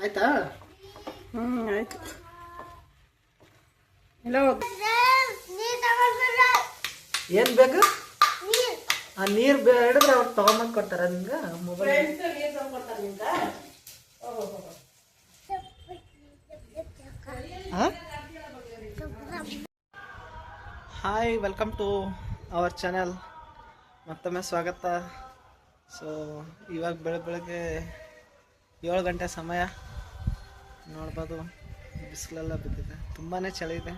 ಆಯ್ತಾ? ಹ್ಞೂ ಆಯ್ತು. ಎಲ್ಲೋ ಏನು ಬೇಕು? ಆ ನೀರು ಬೇಡಿದ್ರೆ ಅವ್ರು ತೊಗೊಂಬಂದು ಕೊಡ್ತಾರೆ ನಿಮ್ಗೆ mobile hi welcome to our channel ಮತ್ತೊಮ್ಮೆ ಸ್ವಾಗತ. ಸೊ ಇವಾಗ ಬೆಳಗ್ಗೆ ಬೆಳಗ್ಗೆ ಏಳು ಗಂಟೆ ಸಮಯ. ನೋಡ್ಬೋದು. ಬಿಸಿಲೆಲ್ಲ ಬಿದ್ದಿದೆ. ತುಂಬಾ ಚಳಿ ಇದೆ.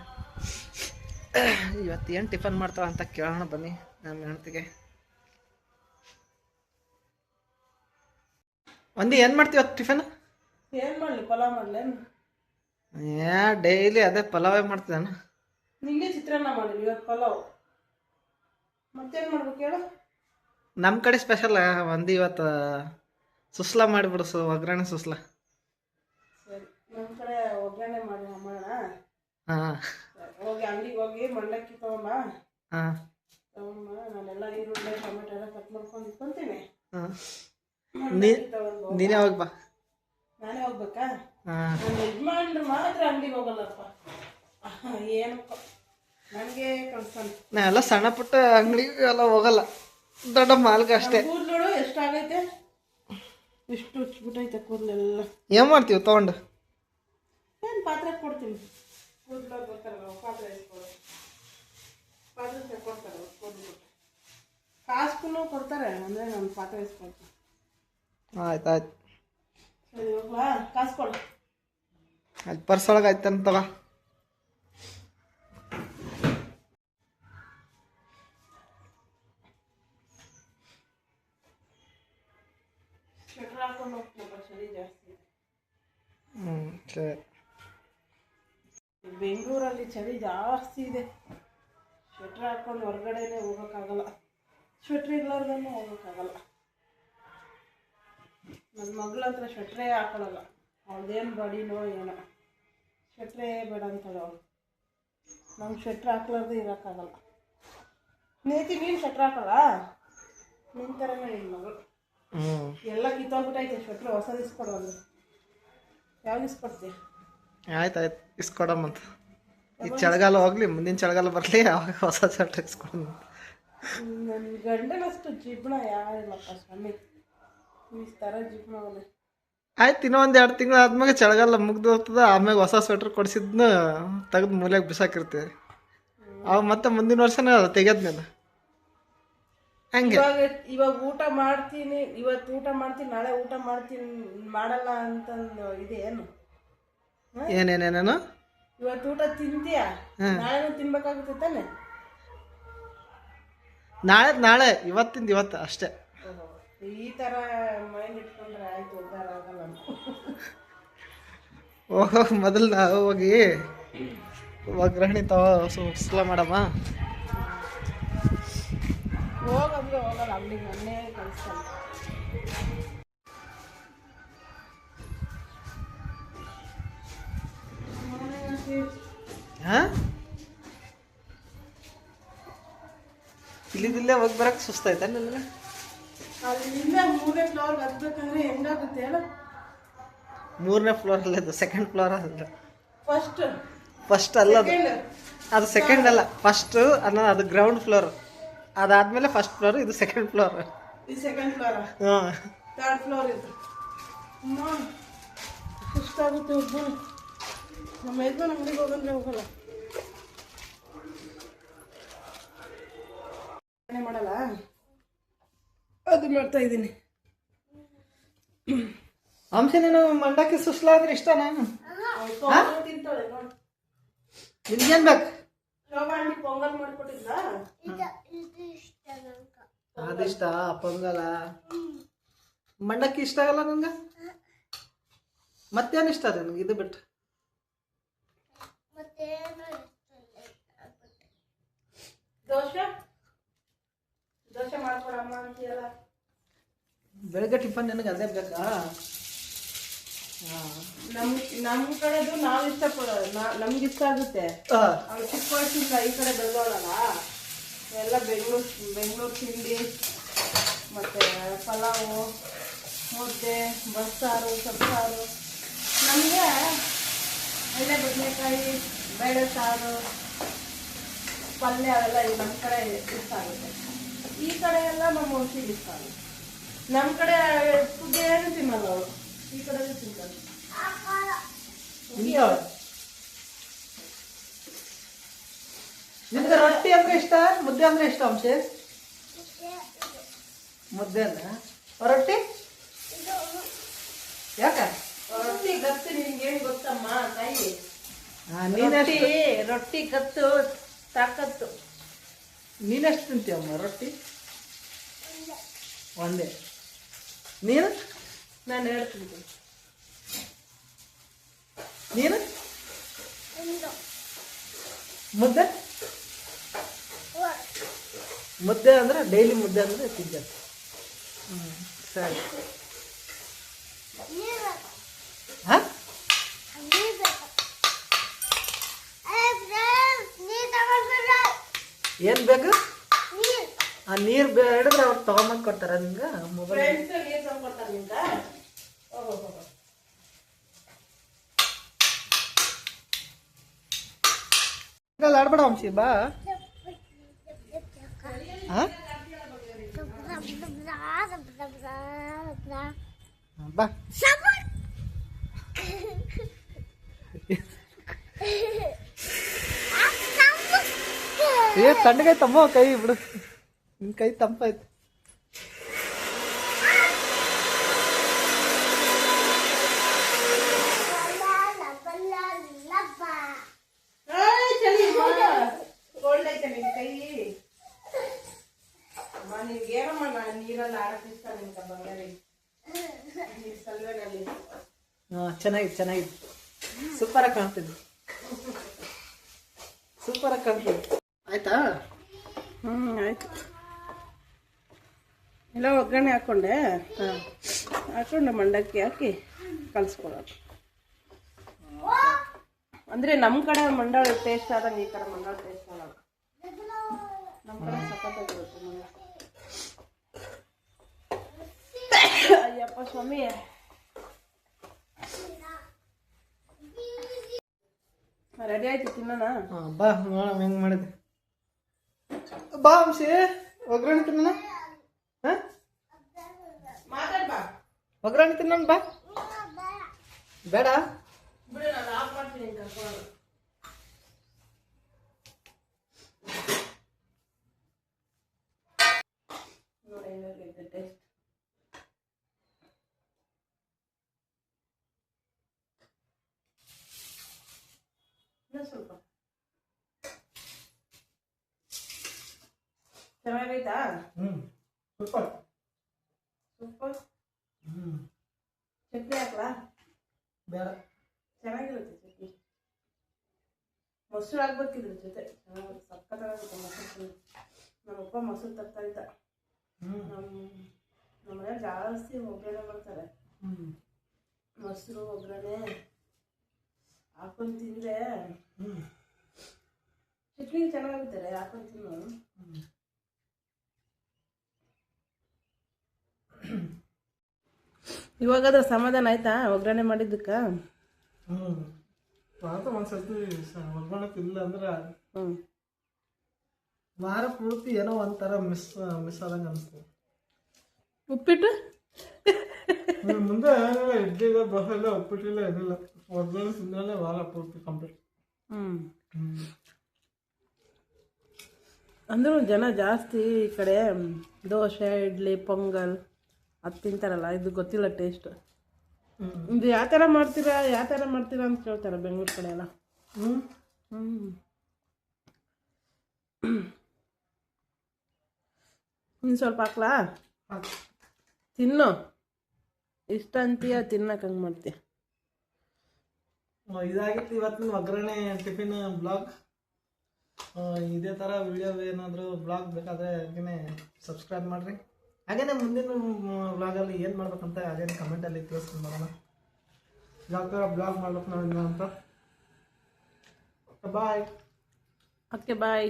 ಇವತ್ತು ಏನು ಟಿಫನ್ ಮಾಡ್ತಾಳೆ ಅಂತ ಕೇಳೋಣ ಬನ್ನಿ ನಮ್ಮ ಹೆಣ್ತಿಗೆ ಒಂದು ಏನು ಮಾಡ್ತೀವಿ ಇವತ್ತು ಟಿಫನ್? ಏನು ಮಾಡಲಿ ಪಲಾವ್ ಮಾಡ್ಲೇನು ಯಾ ಡೈಲಿ ಅದೇ ಪಲಾವೇ ಮಾಡ್ತಿದ್ದಾನೆ. ನಿಂಗೆ ಚಿತ್ರಾನ್ನ ಮಾಡಿದ್ವಿ ಇವತ್ತು ಪಲಾವ್. ಮತ್ತೇನು ಮಾಡ್ಬೇಕು ಹೇಳು? ನಮ್ಮ ಕಡೆ ಸ್ಪೆಷಲ್ ಒಂದು ಇವತ್ತು ಸುಸ್ಲಾ ಮಾಡಿಬಿಡು ಸು ಒಗ್ಗರಣೆ ಸುಸ್ಲಾ. ನಮ್ಮ ಕಡೆ ಒಗ್ಗರಣೆ ಮಾಡಿ ಮಾಡೋಣ ಹಾಂ. ಹೋಗಿ ಅಂಗಡಿಗೆ ಹೋಗಿ ಮಂಡಕ್ಕಿ ತಗೊಂಬ ಹಾಂ. ತಗೊಂಬ ನಾನೆಲ್ಲ ಈರುಳ್ಳಿ ಟೊಮೆಟೊ ಎಲ್ಲ ಕಟ್ ಮಾಡ್ಕೊಂಡು ಇಟ್ಕೊಂತೀನಿ. ಹಾಂ. ನೀನೇ ಹೋಗಿ ಬಾ. ನಾನೇ ಹೋಗ್ಬೇಕಾ? ಹಾಂ. ಯಜಮಾನ್ರು ಮಾತ್ರ ಅಂಗಡಿಗೆ ಹೋಗಲ್ಲಪ್ಪ. ಏನಪ್ಪ? ನನಗೆ ಕಳ್ಸ್ತಾನೆ ನಾ ಎಲ್ಲ ಸಣ್ಣ ಪುಟ್ಟ ಅಂಗಡಿ ಎಲ್ಲ ಹೋಗಲ್ಲ. ದೊಡ್ಡ ಮಾಲ್ಗೆ ಅಷ್ಟೇ. ಕೂದಲು ಎಷ್ಟಾಗೈತೆ? ಇಷ್ಟು ಉಚ್ಬಿಟ್ಟೈತೆ ಕೂದಲೆಲ್ಲ. ಏನು ಮಾಡ್ತೀವಿ? ತೊಗೊಂಡು. ಪಾತ್ರೆ ಕೊಡ್ತೀನಿ. ಕೂದಲು ಬರ್ತಾರಲ್ಲ ಪಾತ್ರೆ ಇಸ್ಕೊಡು ಪಾತ್ರೆ ಕೊಡ್ತಾರೆ ಕೂದಲು ಕಾಸ್ಗೂ ಕೊಡ್ತಾರೆ ಅಂದರೆ ನಾನು ಪಾತ್ರೆ ಇಸ್ಕೊಡ್ತೀನಿ ಆಯ್ತು ಆಯ್ತು. ಸರಿ ಹೋಗ್ಲಾ? ಕಾಸು ಕೊಡು. ಅಲ್ಲಿ ಪರ್ಸ್ ಒಳಗೆ ಆಯ್ತಂತ ತಗೋ. ಸ್ವೆಟ್ರ್ ಹಾಕೊಂಡು ಹೋಗ್ತೀನಪ್ಪ ಚಳಿ ಜಾಸ್ತಿ. ಹ್ಞೂ ಸರಿ. ಬೆಂಗಳೂರಲ್ಲಿ ಚಳಿ ಜಾಸ್ತಿ ಇದೆ. ಸ್ವೆಟ್ರ್ ಹಾಕೊಂಡು ಹೊರಗಡೆನೆ ಹೋಗೋಕ್ಕಾಗಲ್ಲ. ಸ್ವೆಟ್ರ್ ಇರ್ಲಾರ್ದನ್ನು ಹೋಗೋಕ್ಕಾಗಲ್ಲ. ನನ್ನ ಮಗಳ ಹತ್ರ ಸ್ವೆಟ್ರೇ ಹಾಕೊಳ್ಳಲ್ಲ. ಅವಳದೇನು ಬಡಿನೋ ಏನೋ. ಸ್ವೆಟ್ರೇ ಬೇಡ ಅಂತಾಳೆ ಅವಳು. ನಮ್ಗೆ ಸ್ವೆಟ್ರ್ ಹಾಕ್ಲಾರ್ದು ಇರೋಕ್ಕಾಗಲ್ಲ. ನೇತಿ ನೀನು ಸ್ವೆಟ್ರ್ ಹಾಕಲ್ಲ? ನಿನ್ನ ಥರನೇ ನಿನ್ನ ಮಗಳು. ಎಲ್ಲ ಕಿತ್ತೋಗ್ಬಿಟ್ಟೈತೆ ಸ್ವೆಟ್ರ್ ಹೊಸದು ಇಸ್ಕೊಡು ಒಂದು ಯಾವ್ದು ಇಸ್ಕೊಡ್ತೀಯ ಆಯ್ತು ಆಯ್ತು. ಇಸ್ಕೊಡಮ್ಮಂತ. ಈ ಚಳಿಗಾಲ ಹೋಗ್ಲಿ ಮುಂದಿನ ಚಳಿಗಾಲ ಬರಲಿ ಅವಾಗ ಹೊಸ ಶರ್ಟ್ ಹಾಕ್ಸ್ಕೊಂಡು ನನ್ನ ಗಂಡನಷ್ಟು ಜೀವನ ಯಾರಿಲ್ಲಪ್ಪ ಸ್ವಾಮಿ. ಈ ಥರ ಅವನೇ. ಆಯ್ತು ಇನ್ನೂ ಒಂದು ಎರಡು ತಿಂಗಳು ಆದ್ಮೇಲೆ ಚಳಿಗಾಲ ಮುಗ್ದು ಹೋಗ್ತದ ಆಮೇಲೆ ಹೊಸ ಸ್ವೆಟ್ರ್ ಕೊಡಿಸಿದ್ನ ತೆಗೆದು ಮೂಲೆಗೆ ಬಿಸಾಕಿರ್ತೀವಿ ಅವ ಮತ್ತೆ ಮುಂದಿನ ವರ್ಷನೇ ತೆಗೆದ್ ನಾನು ಹಂಗೆ. ಇವಾಗ ಇವಾಗ ಊಟ ಮಾಡ್ತೀನಿ ಇವತ್ತು ಊಟ ಮಾಡ್ತೀನಿ ನಾಳೆ ಊಟ ಮಾಡ್ತೀನಿ ಮಾಡಲ್ಲ ಅಂತಂದು ಇದೇನು ಏನು? ಏನೇನೇನೇನು? ಇವತ್ತು ಊಟ ತಿಂತೀಯ? ನಾಳೆ ತಿನ್ಬೇಕಾಗುತ್ತೆ ತಾನೆ? ನಾಳೆ ನಾಳೆ ಇವತ್ತಿಂದ ಇವತ್ತು ಅಷ್ಟೇ. ಈ ಥರ ಮೈಂಡ್ ಇಟ್ಕೊಂಡ್ರೆ ಆಯ್ತು ಉದ್ದಾರ ಆಗಲ್ಲ. ಓಹೋ ಮೊದಲು ನಾವು ಹೋಗಿ ಒಗ್ಗರಣೆ ತಗೋ ಸುಸ್ಲ ಮಾಡಮ್ಮ. ಹೋಗಂದ್ರೆ ಹೋಗಲ್ಲ ಅಲ್ಲಿ ಮೊನ್ನೆ ಕಳಿಸ್ತಾನೆ. ಹಾಂ? ಇಲ್ಲಿದಿಲ್ಲೇ ಹೋಗಿ ಬರಕ್ಕೆ ಸುಸ್ತಾಯ್ತಾ ಮೂರನೇ ಫ್ಲೋರ್ ಅಲ್ಲ ಅದು ಸೆಕೆಂಡ್ ಫ್ಲೋರ್ ಅಲ್ಲ ಫಸ್ಟ್ ಫಸ್ಟ್ ಅಲ್ಲ ಅದು. ಅದು ಸೆಕೆಂಡ್ ಅಲ್ಲ. ಫಸ್ಟ್ ಅನ್ನೋ ಅದು ಗ್ರೌಂಡ್ ಫ್ಲೋರ್ ಅದಾದ್ಮೇಲೆ ಫಸ್ಟ್ ಫ್ಲೋರ್ ಇದು ಸೆಕೆಂಡ್ ಫ್ಲೋರ್ ಸೆಕೆಂಡ್ ಫ್ಲೋರ್ ಹಾಂ. ಥರ್ಡ್ ಫ್ಲೋರ್ ಇದು. ಸುಸ್ತಾಗುತ್ತೆ ನಮ್ಮ ಯಜಮಾನ್ ಅಂಗಡಿಗೆ ಹೋಗಂದ್ರೆ ಹೋಗಲ್ಲ. ಮಾಡಲ್ಲ? ಅದು ಮಾಡ್ತಾ ಇದ್ದೀನಿ. ಅಂಶನೇನು ಮಂಡಕ್ಕಿ ಸುಸ್ಲ ಆದ್ರೆ ಇಷ್ಟ ನಾನು ತಿಂತಾಳೆ ನೋಡಿ ಬೇಕು ಪೊಂಗಲ್ ಮಾಡ್ಕೊಟ್ಟಿದ್ದ ಅದಿಷ್ಟ ಪೊಂಗಲ? ಮಂಡಕ್ಕಿ ಇಷ್ಟ ಆಗಲ್ಲ ನಂಗೆ? ಮತ್ತೇನು ಇಷ್ಟ ನಿನಗೆ? ಇದು ಬಿಟ್ಟು. ದೋಸೆ? ದೋಸೆ ಮಾಡ್ಕೊಡಮ್ಮ ಅಂತೀಯಲ್ಲ. ಬೆಳಗ್ಗೆ ಟಿಫನ್ ನನಗೆ ಅದೇ ಬೇಕಾ? ನಮ್ ನಮ್ ಕಡೆದು ನಾವ್ ಇಷ್ಟ ನಮ್ಗೆ ಇಷ್ಟ ಆಗುತ್ತೆ. ಅವ್ರು ಚಿಕ್ಕ ವಯಸ್ಸಿಂದ ಈ ಕಡೆ ಬೆಳೆದವಳಲ್ಲ. ಎಲ್ಲ ಬೆಂಗಳೂರು ಬೆಂಗಳೂರು ತಿಂಡಿ ಮತ್ತೆ ಪಲಾವು ಮುದ್ದೆ ಬಸ್ಸಾರು ಸೊಪ್ಸಾರು ಬದನೆಕಾಯಿ ಬೇಳೆ ಸಾರು ಪಲ್ಯ ಅವೆಲ್ಲ ಈ ನಮ್ಮ ಕಡೆ ಇಷ್ಟಾಗುತ್ತೆ ಈ ಕಡೆ ಎಲ್ಲ ನಮ್ಮ ಇಷ್ಟ ಆಗುತ್ತೆ. ನಮ್ಮ ಕಡೆ ಫುಡ್ ಏನು ತಿನ್ನಲ್ಲ ಅವರು. ಈ ಕಡೆ ತಿಂತಾರೆ. ನಿಮ್ಗೆ ರೊಟ್ಟಿ ಅಂದ್ರೆ ಇಷ್ಟ ಮುದ್ದೆ ಅಂದ್ರೆ ಇಷ್ಟ ಅಂಶ ಮುದ್ದೆ ಅಂದ್ರೆ ರೊಟ್ಟಿ? ಯಾಕ? ರೊಟ್ಟಿ ಗತ್ತು ಏನು ಗೊತ್ತಮ್ಮ ತಾಯಿ? ರೊಟ್ಟಿ ರೊಟ್ಟಿ ಗತ್ತು ತಾಕತ್ತು. ನೀನೆಷ್ಟು ತಿಂತೀಯಮ್ಮ ರೊಟ್ಟಿ? ಒಂದೇ. ನೀನು? ನಾನು ಹೇಳ್ತೀನಿ ನೀನು? ಮುದ್ದೆ? ಮುದ್ದೆ ಅಂದ್ರೆ ಡೈಲಿ ಮುದ್ದೆ ಅಂದ್ರೆ ತಿಂತ ಹ್ಞೂ ಸರಿ. ಏನು ಬೇಕು? ಆ ನೀರು ಬೇಡಿದ್ರೆ ಅವ್ರು ತೊಗೊಂಬಂದು ಕೊಡ್ತಾರೆ ನಿಂಗೆ ಮೊಬೈಲ್ ಫ್ರೆಂಡ್ಸ್ ನೀರು ತಂದ್ಕೊಡ್ತಾರೆ ನಿಂಗ ಓಹೋ ಆಡ್ಬೇಡ ವಂಶಿ ಬಾ. ಹಾಂ ಬಾ. ಏ ತಣ್ಣಗೈತಮ್ಮ ಕೈ, ಬಿಡು. ನಿನ್ ಕೈ ತಂಪಾಯ್ತು ಚೆನ್ನಾಗಿದೆ ಚೆನ್ನಾಗಿದೆ. ಬಾ. ಆಗಿ ಐತೆ ಸೂಪರ್ ಕೈ ಅಮ್ಮ ಆಯ್ತಾ? ಹ್ಮ್ ಆಯ್ತು. ಎಲ್ಲ ಒಗ್ಗರಣೆ ಹಾಕ್ಕೊಂಡೆ ಹಾಂ. ಹಾಕೊಂಡು ಮಂಡಕ್ಕಿ ಹಾಕಿ ಕಲಿಸ್ಕೊಳ್ಳೋದು ಅಂದರೆ ನಮ್ಮ ಕಡೆ ಮಂಡಾಳ ಟೇಸ್ಟ್ ಆದಂಗೆ ಈ ಥರ ಮಂಡಾಳ ಟೇಸ್ಟ್ ಆಗಲ್ಲ. ನಮ್ಮ ಕಡೆ ಸಖತ್ತಾಗಿರುತ್ತೆ ಮಂಡಾಳ. ಅಯ್ಯಪ್ಪ ಸ್ವಾಮಿ. ರೆಡಿ ಆಯ್ತು ತಿನ್ನೋಣ? ಬಾ ನೋಡೋಣ ಹೆಂಗೆ ಮಾಡಿದೆ ಬಾ ವಂಶಿ ಒಗ್ಗರಣೆ ತಿನ್ನೋಣ ಹಾಂ ಮಾತಾಡ್ ಬಾ ಒಗ್ಗರಣೆ ತಿನ್ನೋಣ ಬಾ ಬೇಡ ಬಿಡು ನಾನು ಆಫ್ ಮಾಡ್ತೀನಿ ಕರ್ಕೊಳ್ಳೋದು ನೋಡಿ ಹೇಗಾಗೈತೆ ಟೇಸ್ಟ್ ಇನ್ನೂ ಸ್ವಲ್ಪ ಚೆನ್ನಾಗೈತಾ ಹ್ಞೂ ಸೂಪರ್ ಸೂಪರ್ ಹ್ಞೂ ಚಟ್ನಿ ಹಾಕ್ಲಾ ಬೇಡ ಚೆನ್ನಾಗಿರುತ್ತೆ ಚಟ್ನಿ ಮೊಸರು ಹಾಕ್ಬೇಕಿದ್ರ ಜೊತೆ ಚೆನ್ನಾಗಿರುತ್ತೆ ಸಕ್ಕತ್ತಾಗುತ್ತೆ ಮೊಸರು ನಮ್ಮಪ್ಪ ಮೊಸರು ತರ್ತಾ ಇದ್ದ ನಮ್ಮ ನಮ್ಮ ಮನೇಲಿ ಜಾಸ್ತಿ ಒಗ್ಗರಣೆ ಮಾಡ್ತಾರೆ ಮೊಸರು ಒಗ್ಗರಣೆ ಹಾಕೊಂಡು ತಿಂದರೆ ಚಟ್ನಿ ಚೆನ್ನಾಗಿರುತ್ತೆ ಹಾಕೊಂಡು ತಿನ್ನು ಇವಾಗಾದ್ರೆ ಸಮಾಧಾನ ಆಯ್ತಾ ಒಗ್ಗರಣೆ ಮಾಡಿದ್ದಕ್ಕೆ? ಹ್ಞೂ ಮಾತ್ರ ಒಂದ್ಸತಿ ಸ- ಒಗ್ಗರಣೆ ಇಲ್ಲ ಅಂದ್ರೆ ಹ್ಞೂ ವಾರ ಪೂರ್ತಿ ಏನೋ ಒಂಥರ ಮಿಸ್ ಮಿಸ್ ಆದಂಗೆ ಅನಿಸ್ತದೆ ಉಪ್ಪಿಟ್ಟು? ಮುಂದೆ ಏನಿಲ್ಲ ಇಡ್ಲಿಲ್ಲ ದೋಸೆ ಇಲ್ಲ ಉಪ್ಪಿಟ್ಟಿಲ್ಲ ಏನಿಲ್ಲ. ಒಗ್ಗರಣೆ ತಿಂದ್ರೆ ವಾರ ಪೂರ್ತಿ ಕಂಪ್ಲೀಟ್ ಹ್ಞೂ ಅಂದರೂ ಜನ ಜಾಸ್ತಿ ಈ ಕಡೆ ದೋಸೆ ಇಡ್ಲಿ ಪೊಂಗಲ್ ಅದು ತಿಂತಾರಲ್ಲ ಇದು ಗೊತ್ತಿಲ್ಲ ಟೇಸ್ಟ್ ಹ್ಞೂ ಇದು ಯಾವ ಥರ ಮಾಡ್ತೀರಾ ಯಾವ ಥರ ಮಾಡ್ತೀರಾ ಅಂತ ಕೇಳ್ತಾರೆ ಬೆಂಗಳೂರು ಕಡೆ ಎಲ್ಲ. ಹ್ಞೂ ಹ್ಞೂ ಇನ್ನು ಸ್ವಲ್ಪ ಹಾಕ್ಲಾ? ತಿನ್ನು. ಇಷ್ಟ ಅಂತೀಯ ತಿನ್ನಕ್ಕೆ ಹಂಗೆ ಮಾಡ್ತೀಯ ಇದಾಗಿತ್ತು ಇವತ್ತಿನ ಒಗ್ಗರಣೆ ಟಿಫಿನ್ ಬ್ಲಾಗ್. ಇದೇ ಥರ ವಿಡಿಯೋ ಏನಾದರೂ ಬ್ಲಾಗ್ ಬೇಕಾದರೆ ಹಾಗೇ ಸಬ್ಸ್ಕ್ರೈಬ್ ಮಾಡಿರಿ. ಹಾಗೇನೆ ಮುಂದಿನ ವ್ಲಾಗಲ್ಲಿ ಏನು ಮಾಡ್ಬೇಕಂತ ಅದೇನು ಕಮೆಂಟಲ್ಲಿ ತಿಳಿಸ್ಕೊಂಡು ಮಾಡೋಣ ಯಾವ ಥರ ಬ್ಲಾಗ್ ಮಾಡ್ಬೇಕು ನಾವು ಅಂತ. Bye okay bye